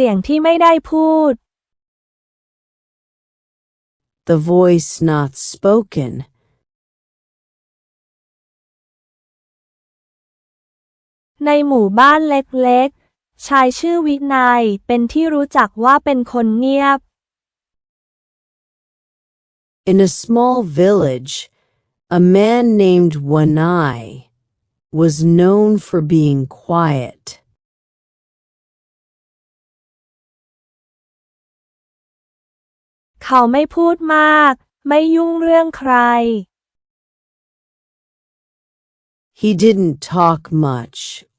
เสียงที่ไม่ได้พูด the voice not spoken, ในหมู่บ้านเล็กๆ ชายชื่อวินัยเป็นที่รู้จักว่าเป็นคนเงียบ in a small village, a man named Wanai was known for being quiet. เขาไม่พูดมาก ไม่ยุ่งเรื่องใคร He didn't talk much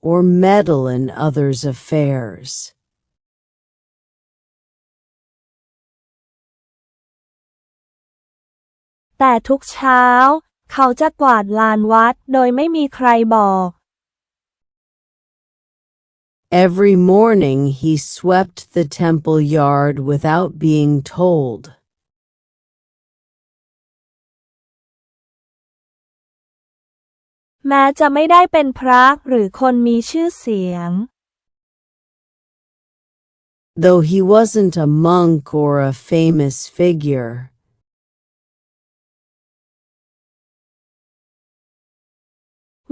or meddle in others' affairs. แต่ทุกเช้า เขาจะกวาดลานวัดโดยไม่มีใครบอก Every morning he swept the temple yard without being told. แม้จะไม่ได้เป็นพระหรือคนมีชื่อเสียง Though he wasn't a monk or a famous figure,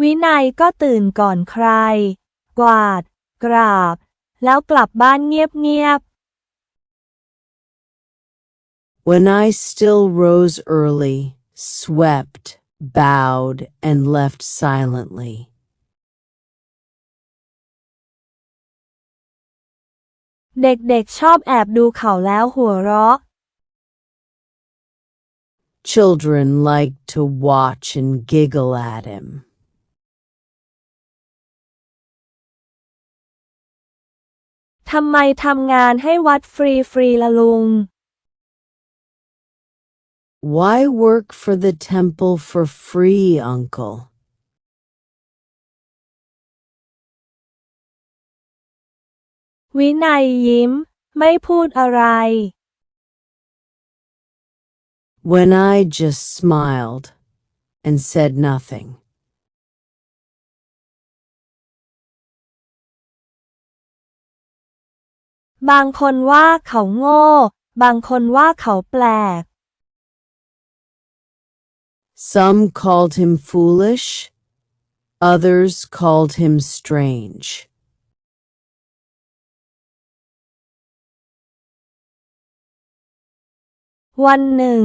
วินัยก็ตื่นก่อนใคร กวาด กราบ แล้วกลับบ้านเงียบ when I still rose early, swept, bowed, and left silently. ๆ เด็กๆชอบแอบดูเขาแล้วหัวเราะ Children liked to watch and giggle at him. ทำไมทำงานให้วัดฟรีฟรีๆละลุง Why work for the temple for free, uncle? วินัยยิ้ม ไม่พูดอะไร When I just smiled and said nothing. บางคนว่าเขาโง่ บางคนว่าเขาแปลก Some called him foolish, others called him strange. วันหนึ่ง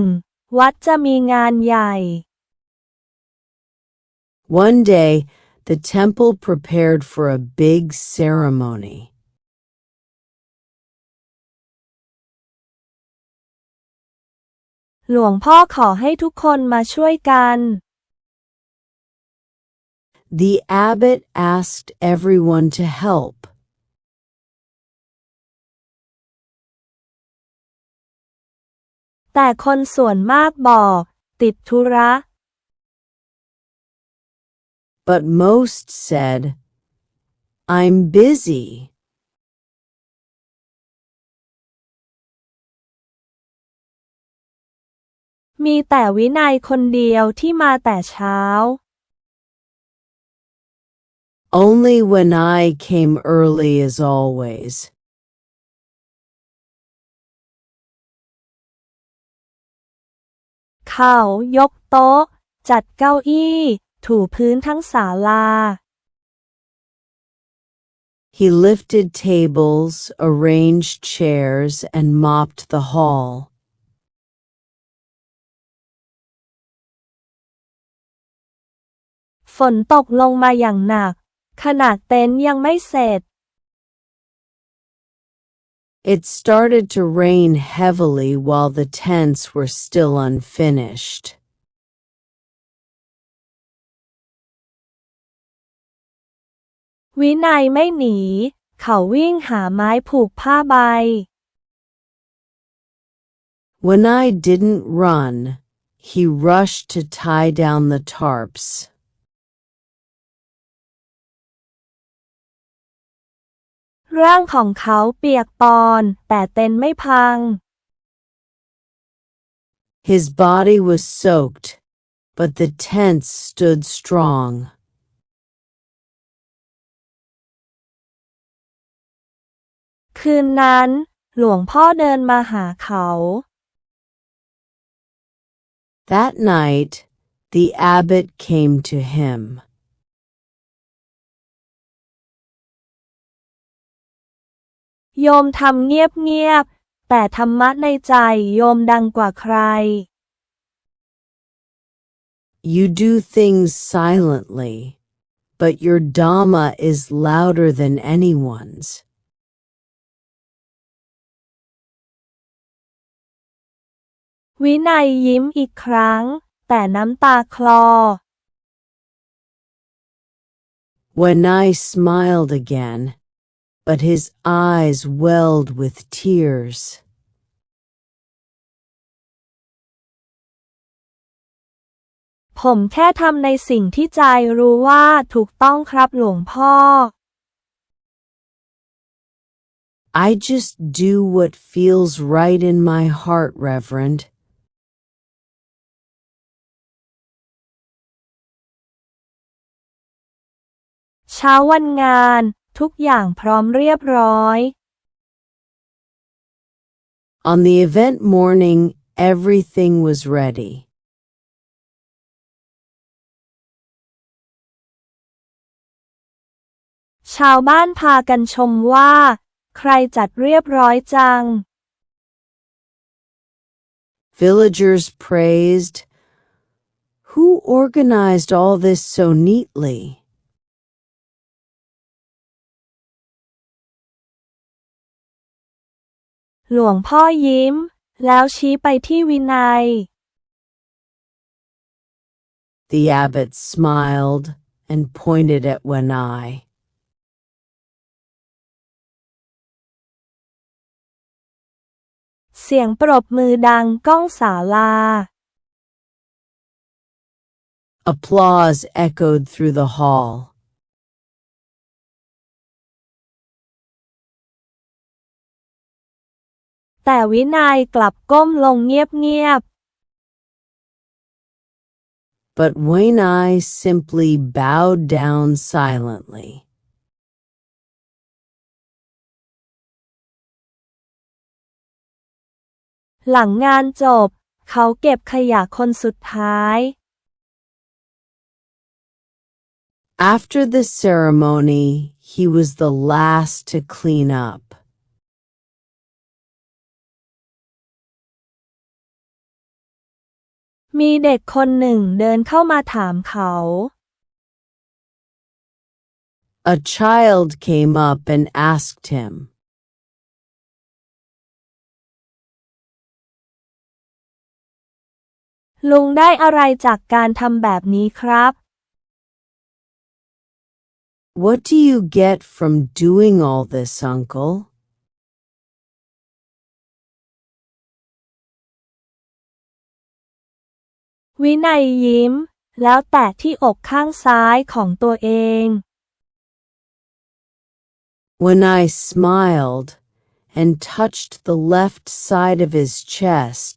วัดจะมีงานใหญ่ One day, the temple prepared for a big ceremony. หลวงพ่อขอให้ทุกคนมาช่วยกัน The abbot asked everyone to help. แต่คนส่วนมากบอก ติดธุระ But most said, I'm busy. มีแต่วินัยคนเดียวที่มาแต่เช้า Only when I came early as always. เขายกโต๊ะ จัดเก้าอี้ ถูพื้นทั้งศาลา He lifted tables, arranged chairs, and mopped the hall. นตกลงมาอย่างหนัก ขนาดเต็นท์ยังไม่เสร็จ It started to rain heavily while the tents were still unfinished. วินัยไม่หนีเขาวิ่งหาไม้ผูกผ้าใบ When I didn't run, he rushed to tie down the tarps. ร่างของเขาเปียกปอน แต่เต็นท์ไม่พัง His body was soaked, but the tents stood strong. คคืนนั้น หลวงพ่อเดินมาหาเขา That night, the abbot came to him. โยมทำเงียบๆ แต่ธรรมะในใจโยมดังกว่าใคร You do things silently, but your Dhamma is louder than anyone's. วินัยยิ้มอีกครั้งแต่น้ำตาคลอ When I smiled again, but his eyes welled with tears. ผมแค่ทำในสิ่งที่ใจรู้ว่าถูกต้องครับหลวงพ่อ I just do what feels right in my heart, Reverend. เช้าวันงาน ทุกอย่างพร้อมเรียบร้อย On the event morning, everything was ready. ชาวบ้านพากันชมว่า ใครจัดเรียบร้อยจัง Villagers praised, Who organized all this so neatly? หลวงพ่อยิ้ม แล้วชี้ไปที่วินัย The abbot smiled and pointed at Wenai. เสียงปรบมือดังก้องศาลา Applause echoed through the hall. แต่วินัยกลับก้มลงเงียบ But Wenai simply bowed down silently. ๆหลังงานจบ เขาเก็บขยะคนสุดท้าย After the ceremony, he was the last to clean up. มีเด็กคนหนึ่งเดินเข้ามาถามเขา A child came up and asked him, ลุงได้อะไรจากการทำแบบนี้ครับ What do you get from doing all this, uncle? วินัยยิ้ม แล้วแตะที่อกข้างซ้ายของตัวเอง When I smiled and touched the left side of his chest,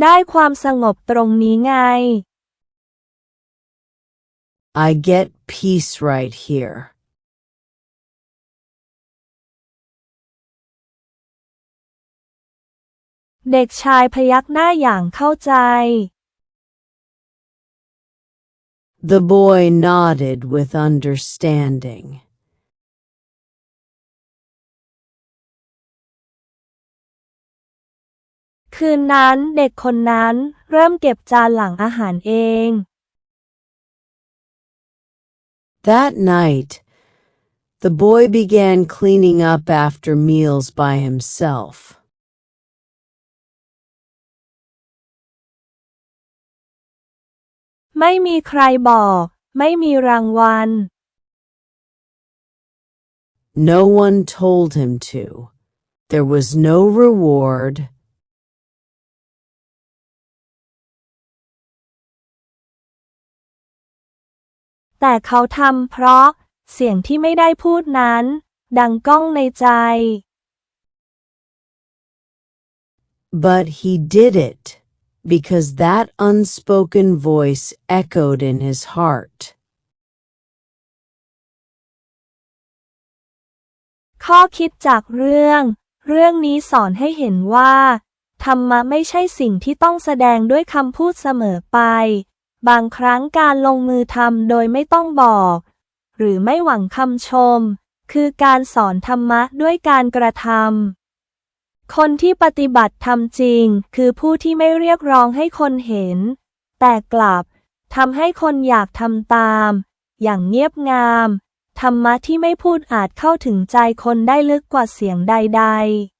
ได้ความสงบตรงนี้ไง I get peace right here. เด็กชายพยักหน้าอย่างเข้าใจ The boy nodded with understanding. คืนนั้นเด็กคนนั้นเริ่มเก็บจานหลังอาหารเอง That night, the boy began cleaning up after meals by himself. ไม่มีใครบอก ไม่มีรางวัล No one told him to. There was no reward. แต่เขาทำเพราะเสียงที่ไม่ได้พูดนั้นดังก้องในใจ But he did it because that unspoken voice echoed in his heart. ข้อคิดจากเรื่อง เรื่องนี้สอนให้เห็นว่า ธรรมะไม่ใช่สิ่งที่ต้องแสดงด้วยคำพูดเสมอไป บางครั้งการลงมือทำโดยไม่ต้องบอก หรือไม่หวังคำชม คือการสอนธรรมะด้วยการกระทำ คนที่ปฏิบัติธรรมจริง คือผู้ที่ไม่เรียกร้องให้คนเห็น แต่กลับทำให้คนอยากทำตาม อย่างเงียบงาม ธรรมะที่ไม่พูดอาจเข้าถึงใจคนได้ลึกกว่าเสียงใด ๆ